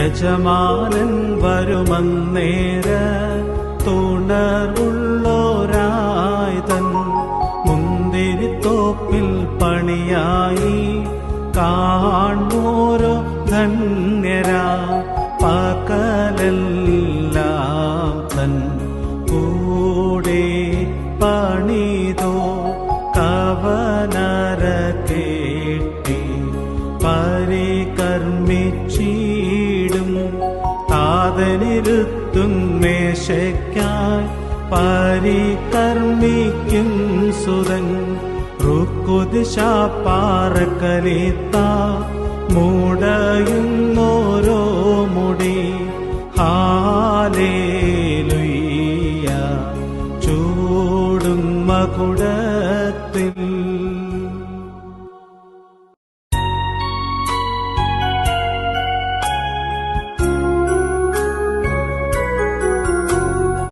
യജമാനൻ വരുമന്നേര തുണർവുള്ളോരായതൻ മുന്തിരിത്തോപ്പിൽ പണിയായി കാണോരോ ധന്യരാ പകലെല്ലാം തൻ കൂടെ പണിതോ കവനര കേട്ടി പരികർമ്മിച്ചിടും താതനിരുത്തും മേശയ്ക്കായി പരികർമ്മിക്കും സുതൻ. റുക്കുദിശാപ്പാറക്കലിത്ത മൂടയുന്നോരോ മുടി. ഹാലേലുയ്യ. ചൂടും മകുട